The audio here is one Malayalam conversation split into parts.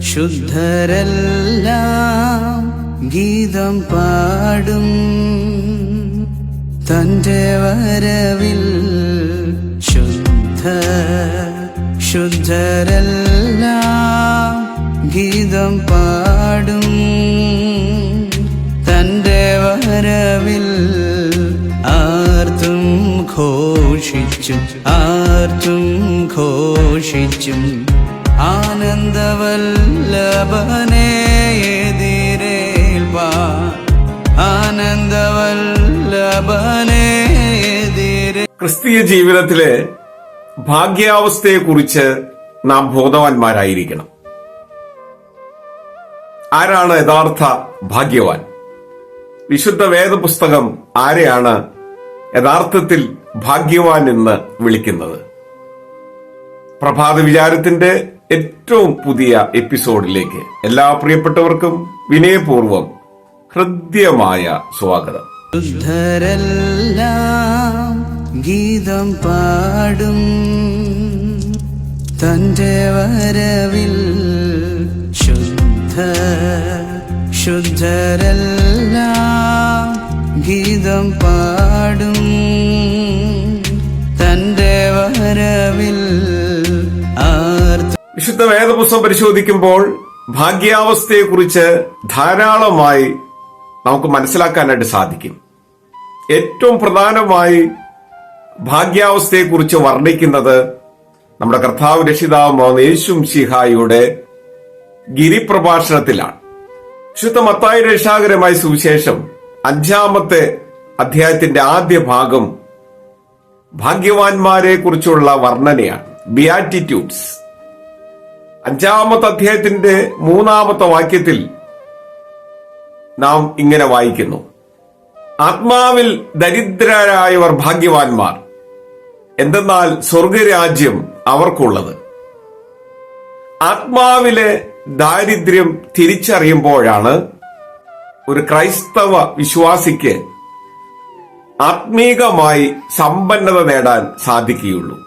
ശുദ്ധരെല്ലാം ഗീതം പാടും. തന്റെ വരവിൽ ശുദ്ധ ശുദ്ധരെല്ലാം ഗീതം പാടും. തന്റെ വരവിൽ ആർത്തും ഘോഷിച്ചും ആർത്തും ഘോഷിച്ചും ക്രിസ്തീയ ജീവിതത്തിലെ ഭാഗ്യാവസ്ഥയെ കുറിച്ച് നാം ബോധവാന്മാരായിരിക്കണം. ആരാണ് യഥാർത്ഥ ഭാഗ്യവാൻ? വിശുദ്ധ വേദപുസ്തകം ആരെയാണ് യഥാർത്ഥത്തിൽ ഭാഗ്യവാൻ എന്ന് വിളിക്കുന്നത്? പ്രഭാത വിചാരത്തിന്റെ ഏറ്റവും പുതിയ എപ്പിസോഡിലേക്ക് എല്ലാ പ്രിയപ്പെട്ടവർക്കും വിനയപൂർവം ഹൃദ്യമായ സ്വാഗതം. ഗീതം പാടും. തന്റെ വരവിൽ ശുദ്ധ ശുദ്ധരെല്ലാം ഗീതം പാടും. തന്റെ വരവിൽ വിശുദ്ധ വേദപുസ്തകം പരിശോധിക്കുമ്പോൾ ഭാഗ്യാവസ്ഥയെക്കുറിച്ച് ധാരാളമായി നമുക്ക് മനസ്സിലാക്കാനായിട്ട് സാധിക്കും. ഏറ്റവും പ്രധാനമായി ഭാഗ്യാവസ്ഥയെക്കുറിച്ച് വർണിക്കുന്നത് നമ്മുടെ കർത്താവ് രക്ഷിതാവ് യേശും ശിഹായിയുടെ ഗിരിപ്രഭാഷണത്തിലാണ്. വിശുദ്ധ മത്തായി രക്ഷാകരമായ സുവിശേഷം അഞ്ചാമത്തെ അധ്യായത്തിന്റെ ആദ്യ ഭാഗം ഭാഗ്യവാന്മാരെ കുറിച്ചുള്ള വർണനയാണ് ബിയാറ്റിറ്റ്യൂഡ്സ് അഞ്ചാമത്തെ അധ്യായത്തിന്റെ മൂന്നാമത്തെ വാക്യത്തിൽ നാം ഇങ്ങനെ വായിക്കുന്നു. ആത്മാവിൽ ദരിദ്രരായവർ ഭാഗ്യവാന്മാർ. എന്തെന്നാൽ സ്വർഗരാജ്യം അവർക്കുള്ളത്. ആത്മാവിലെ ദാരിദ്ര്യം തിരിച്ചറിയുമ്പോഴാണ് ഒരു ക്രൈസ്തവ വിശ്വാസിക്ക് ആത്മീകമായി സമ്പന്നത നേടാൻ സാധിക്കുകയുള്ളൂ.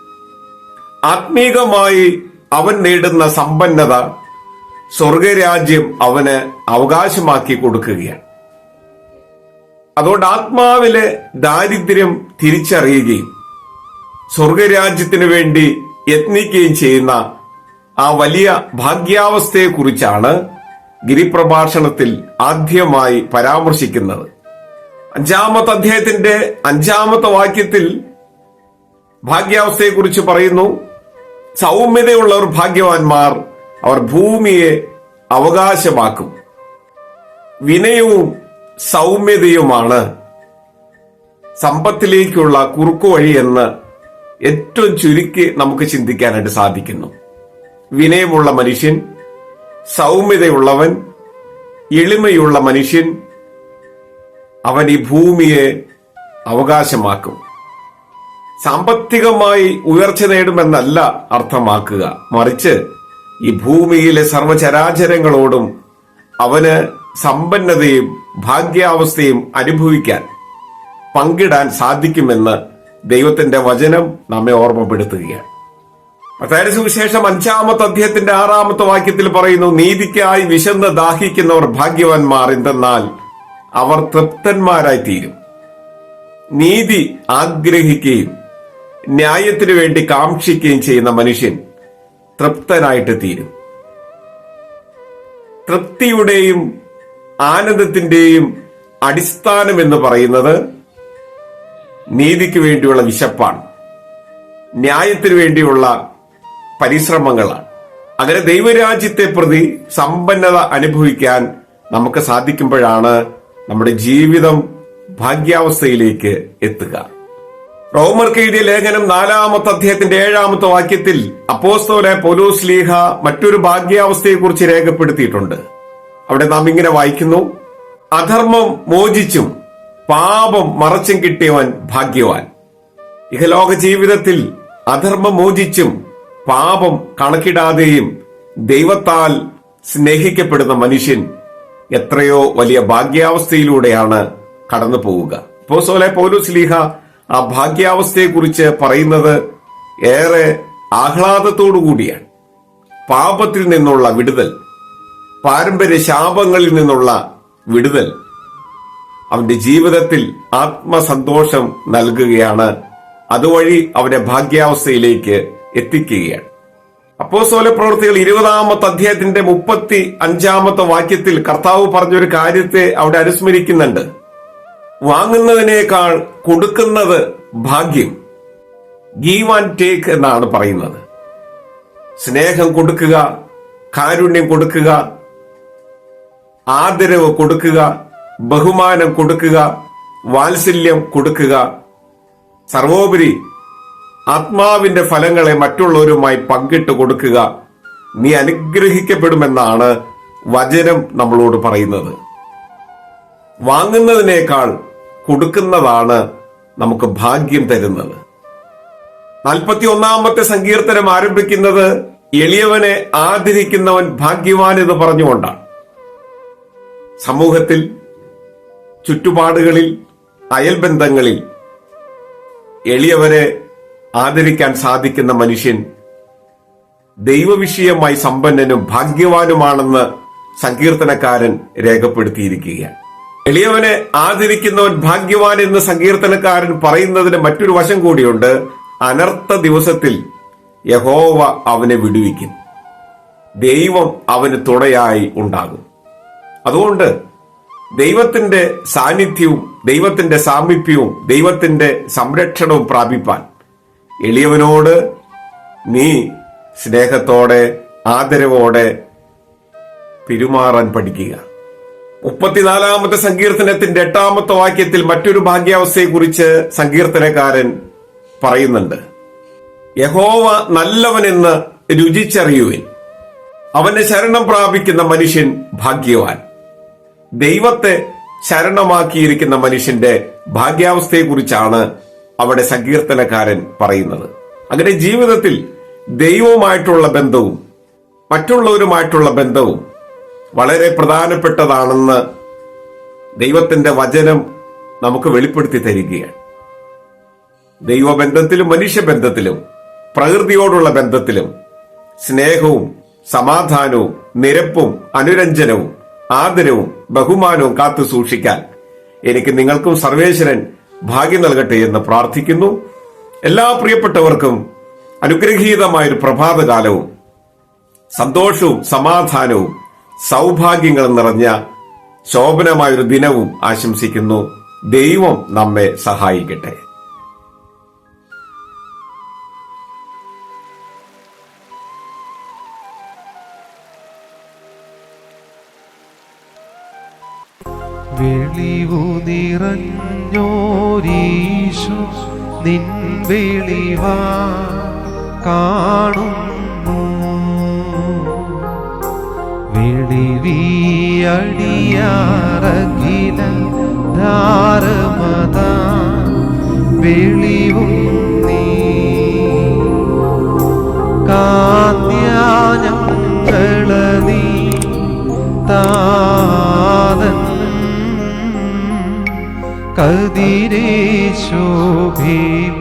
ആത്മീകമായി അവൻ നേടുന്ന സമ്പന്നത സ്വർഗരാജ്യം അവന് അവകാശമാക്കി കൊടുക്കുകയാണ്. അതുകൊണ്ട് ആത്മാവിലെ ദാരിദ്ര്യം തിരിച്ചറിയുകയും സ്വർഗരാജ്യത്തിനു വേണ്ടി യത്നിക്കുകയും ചെയ്യുന്ന ആ വലിയ ഭാഗ്യാവസ്ഥയെക്കുറിച്ചാണ് ഗിരിപ്രഭാഷണത്തിൽ ആദ്യമായി പരാമർശിക്കുന്നത്. അഞ്ചാമത്തെ അദ്ദേഹത്തിന്റെ അഞ്ചാമത്തെ വാക്യത്തിൽ ഭാഗ്യാവസ്ഥയെക്കുറിച്ച് പറയുന്നു സൗമ്യതയുള്ളവർ ഭാഗ്യവാന്മാർ അവർ ഭൂമിയെ അവകാശമാക്കും. വിനയവും സൗമ്യതയുമാണ് സമ്പത്തിലേക്കുള്ള കുറുക്കു വഴി എന്ന് ഏറ്റവും ചുരുക്കി നമുക്ക് ചിന്തിക്കാനായിട്ട് സാധിക്കുന്നു. വിനയമുള്ള മനുഷ്യൻ സൗമ്യതയുള്ളവൻ എളിമയുള്ള മനുഷ്യൻ അവൻ ഈ ഭൂമിയെ അവകാശമാക്കും. സാമ്പത്തികമായി ഉയർച്ച നേടുമെന്നല്ല അർത്ഥമാക്കുക. മറിച്ച് ഈ ഭൂമിയിലെ സർവചരാചരങ്ങളോടും അവന് സമ്പന്നതയും ഭാഗ്യാവസ്ഥയും അനുഭവിക്കാൻ പങ്കിടാൻ സാധിക്കുമെന്ന് ദൈവത്തിന്റെ വചനം നമ്മെ ഓർമ്മപ്പെടുത്തുകയാണ്. മത്തായ സുവിശേഷം അഞ്ചാമത്തെ അധ്യായത്തിന്റെ ആറാമത്തെ വാക്യത്തിൽ പറയുന്നു നീതിക്കായി വിശന്ന് ദാഹിക്കുന്നവർ ഭാഗ്യവാന്മാർ എന്തെന്നാൽ അവർ തൃപ്തന്മാരായി തീരും നീതി ആഗ്രഹിക്കുകയും ന്യായത്തിനു വേണ്ടി കാക്ഷിക്കുകയും ചെയ്യുന്ന മനുഷ്യൻ തൃപ്തനായിട്ട് തീരും. തൃപ്തിയുടെയും ആനന്ദത്തിന്റെയും അടിസ്ഥാനം എന്ന് പറയുന്നത് നീതിക്ക് വേണ്ടിയുള്ള വിശപ്പാണ്. ന്യായത്തിനു വേണ്ടിയുള്ള പരിശ്രമങ്ങളാണ്. അങ്ങനെ ദൈവരാജ്യത്തെ പ്രതി സമ്പന്നത അനുഭവിക്കാൻ നമുക്ക് സാധിക്കുമ്പോഴാണ് നമ്മുടെ ജീവിതം ഭാഗ്യാവസ്ഥയിലേക്ക് എത്തുക. റോമർക്ക് എഴുതിയ ലേഖനം നാലാമത്തെ അധ്യായത്തിന്റെ ഏഴാമത്തെ വാക്യത്തിൽ അപ്പോസ്തോലെ പൊലൂസ് ലീഹ മറ്റൊരു ഭാഗ്യാവസ്ഥയെക്കുറിച്ച് രേഖപ്പെടുത്തിയിട്ടുണ്ട്. അവിടെ നാം ഇങ്ങനെ വായിക്കുന്നു അധർമ്മം മോചിച്ചും പാപം മറച്ചും കിട്ടിയവൻ ഭാഗ്യവാൻ. ഇഹലോക ജീവിതത്തിൽ അധർമ്മം മോചിച്ചും പാപം കണക്കിടാതെയും ദൈവത്താൽ സ്നേഹിക്കപ്പെടുന്ന മനുഷ്യൻ എത്രയോ വലിയ ഭാഗ്യാവസ്ഥയിലൂടെയാണ് കടന്നു പോവുക പോസോലെ പോലൂസ് ലീഹ ആ ഭാഗ്യാവസ്ഥയെക്കുറിച്ച് പറയുന്നത് ഏറെ ആഹ്ലാദത്തോടു കൂടിയാണ് പാപത്തിൽ നിന്നുള്ള വിടുതൽ പാരമ്പര്യ ശാപങ്ങളിൽ നിന്നുള്ള വിടുതൽ അവന്റെ ജീവിതത്തിൽ ആത്മസന്തോഷം നൽകുകയാണ്. അതുവഴി അവന്റെ ഭാഗ്യാവസ്ഥയിലേക്ക് എത്തിക്കുകയാണ്. അപ്പോസ്തല പ്രവൃത്തികൾ ഇരുപതാമത്തെ അധ്യായത്തിന്റെ മുപ്പത്തി അഞ്ചാമത്തെ വാക്യത്തിൽ കർത്താവ് പറഞ്ഞൊരു കാര്യത്തെ അവിടെ അനുസ്മരിക്കുന്നുണ്ട്. വാങ്ങുന്നതിനേക്കാൾ കൊടുക്കുന്നത് ഭാഗ്യം. ഗീവ് ആൻഡ് ടേക്ക് എന്നാണ് പറയുന്നത്. സ്നേഹം കൊടുക്കുക കാരുണ്യം കൊടുക്കുക ആദരവ് കൊടുക്കുക ബഹുമാനം കൊടുക്കുക വാത്സല്യം കൊടുക്കുക. സർവോപരി ആത്മാവിന്റെ ഫലങ്ങളെ മറ്റുള്ളവരുമായി പങ്കിട്ട് കൊടുക്കുക. നീ അനുഗ്രഹിക്കപ്പെടുമെന്നാണ് വചനം നമ്മളോട് പറയുന്നത്. വാങ്ങുന്നതിനേക്കാൾ കൊടുക്കുന്നതാണ് നമുക്ക് ഭാഗ്യം തരുന്നത്. നാൽപ്പത്തി ഒന്നാമത്തെ സങ്കീർത്തനം ആരംഭിക്കുന്നത് എളിയവനെ ആദരിക്കുന്നവൻ ഭാഗ്യവാൻ എന്ന് പറഞ്ഞുകൊണ്ടാണ്. സമൂഹത്തിൽ ചുറ്റുപാടുകളിൽ അയൽബന്ധങ്ങളിൽ എളിയവരെ ആദരിക്കാൻ സാധിക്കുന്ന മനുഷ്യൻ ദൈവവിഷയമായി സമ്പന്നനും ഭാഗ്യവാനുമാണെന്ന് സങ്കീർത്തനക്കാരൻ രേഖപ്പെടുത്തിയിരിക്കുകയാണ്. എളിയവനെ ആദരിക്കുന്നവൻ ഭാഗ്യവാൻ എന്ന് സങ്കീർത്തനക്കാരൻ പറയുന്നതിന് മറ്റൊരു വശം കൂടിയുണ്ട് അനർത്ഥ ദിവസത്തിൽ യഹോവ അവനെ വിടുവിക്കും. ദൈവം അവന് തുണയായി ഉണ്ടാകും. അതുകൊണ്ട് ദൈവത്തിന്റെ സാന്നിധ്യവും ദൈവത്തിന്റെ സാമീപ്യവും ദൈവത്തിന്റെ സംരക്ഷണവും പ്രാപിപ്പാൻ എളിയവനോട് നീ സ്നേഹത്തോടെ ആദരവോടെ പെരുമാറാൻ പഠിക്കുക. മുപ്പത്തിനാലാമത്തെ സങ്കീർത്തനത്തിന്റെ എട്ടാമത്തെ വാക്യത്തിൽ മറ്റൊരു ഭാഗ്യാവസ്ഥയെക്കുറിച്ച് സങ്കീർത്തനക്കാരൻ പറയുന്നുണ്ട്. യഹോവ നല്ലവനെന്ന് രുചിച്ചറിയുവിൻ. അവന്റെ ശരണം പ്രാപിക്കുന്ന മനുഷ്യൻ ഭാഗ്യവാൻ. ദൈവത്തെ ശരണമാക്കിയിരിക്കുന്ന മനുഷ്യന്റെ ഭാഗ്യാവസ്ഥയെക്കുറിച്ചാണ് അവിടെ സങ്കീർത്തനക്കാരൻ പറയുന്നത്. അങ്ങനെ ജീവിതത്തിൽ ദൈവവുമായിട്ടുള്ള ബന്ധവും മറ്റുള്ളവരുമായിട്ടുള്ള ബന്ധവും വളരെ പ്രധാനപ്പെട്ടതാണെന്ന് ദൈവത്തിന്റെ വചനം നമുക്ക് വെളിപ്പെടുത്തി തരികയാണ്. ദൈവബന്ധത്തിലും മനുഷ്യബന്ധത്തിലും പ്രകൃതിയോടുള്ള ബന്ധത്തിലും സ്നേഹവും സമാധാനവും നിരപ്പും അനുരഞ്ജനവും ആദരവും ബഹുമാനവും കാത്തു സൂക്ഷിക്കാൻ എനിക്ക് നിങ്ങൾക്കും സർവേശ്വരൻ ഭാഗ്യം നൽകട്ടെ എന്ന് പ്രാർത്ഥിക്കുന്നു. എല്ലാ പ്രിയപ്പെട്ടവർക്കും അനുഗ്രഹീതമായൊരു പ്രഭാതകാലവും സന്തോഷവും സമാധാനവും സൗഭാഗ്യങ്ങളും നിറഞ്ഞ ശോഭനമായൊരു ദിനവും ആശംസിക്കുന്നു. ദൈവം നമ്മെ സഹായിക്കട്ടെ. വെളിവു നിറഞ്ഞോരീശു നിൻ വെളിവാ കാണുന്നു വെളിവിയടിയാറകില ധാരമത വെളിവും നീ. കാന്യാനങ്ങളീ താതൻ. കതിരെ ശോഭിപ്പിക്കുന്നു